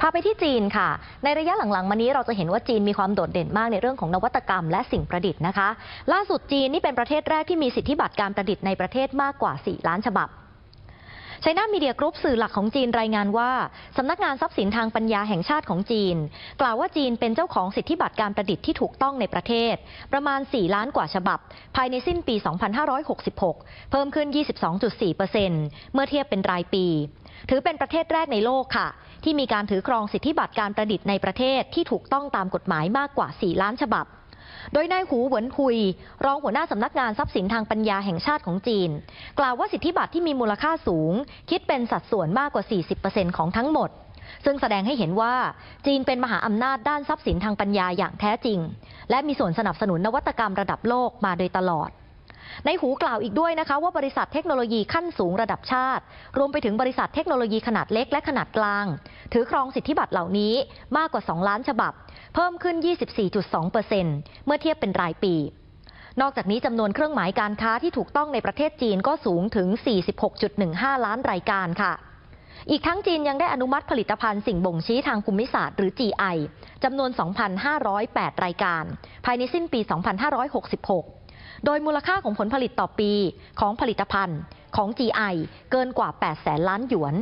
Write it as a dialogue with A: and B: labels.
A: พาไปที่จีนค่ะ ในระยะหลังๆ มานี้เราจะเห็นว่าจีนมีความโดดเด่นมากในเรื่องของนวัตกรรมและสิ่งประดิษฐ์นะคะ ล่าสุดจีนนี่เป็นประเทศแรกที่มีสิทธิบัตรการประดิษฐ์ในประเทศมากกว่า 4 ล้านฉบับ ชน่ามีเดียกรุ๊ปสื่อหลักของจีนรายงานว่า สำนักงานทรัพย์สินทางปัญญาแห่งชาติของจีน กล่าวว่าจีนเป็นเจ้าของสิทธิบัตรการประดิษฐ์ที่ถูกต้องในประเทศ ประมาณ 4 ล้านกว่าฉบับ ภายในสิ้นปี 2566 เพิ่มขึ้น 22.4%เมื่อเทียบเป็นรายปี ถือเป็นประเทศแรกในโลกค่ะ ที่มีการถือครองสิทธิบัตรการประดิษฐ์ในประเทศที่ถูกต้องตามกฎหมายมากกว่า 4 ล้านฉบับ โดยนายหูเหวินคุย รองหัวหน้าสำนักงานทรัพย์สินทางปัญญาแห่งชาติของจีน กล่าวว่าสิทธิบัตรที่มีมูลค่าสูง คิดเป็นสัดส่วนมากกว่า 40%ของทั้งหมด ซึ่งแสดงให้เห็นว่าจีนเป็นมหาอำนาจด้านทรัพย์สินทางปัญญาอย่างแท้จริง และมีส่วนสนับสนุนนวัตกรรมระดับโลกมาโดยตลอด ในหูกล่าวอีกด้วยนะคะว่าบริษัทเทคโนโลยีขั้นสูงระดับชาติ รวมไปถึงบริษัทเทคโนโลยีขนาดเล็กและขนาดกลาง ถือครองสิทธิบัตรเหล่านี้มากกว่า 2 ล้านฉบับ เพิ่มขึ้น 24.2%เมื่อเทียบเป็นรายปีนอกจากนี้จำนวนเครื่องหมายการค้าที่ถูกต้องในประเทศจีนก็สูงถึง 46.15 ล้านรายการค่ะ อีกทั้งจีนยังได้อนุมัติผลิตภัณฑ์สิ่งบ่งชี้ทางภูมิศาสตร์หรือ GI จำนวน 2,508 รายการ ภายในสิ้นปี 2566 โดยมูลค่าของผลผลิตต่อปีของผลิตภัณฑ์ของ GI เกินกว่า 8 แสนล้านหยวน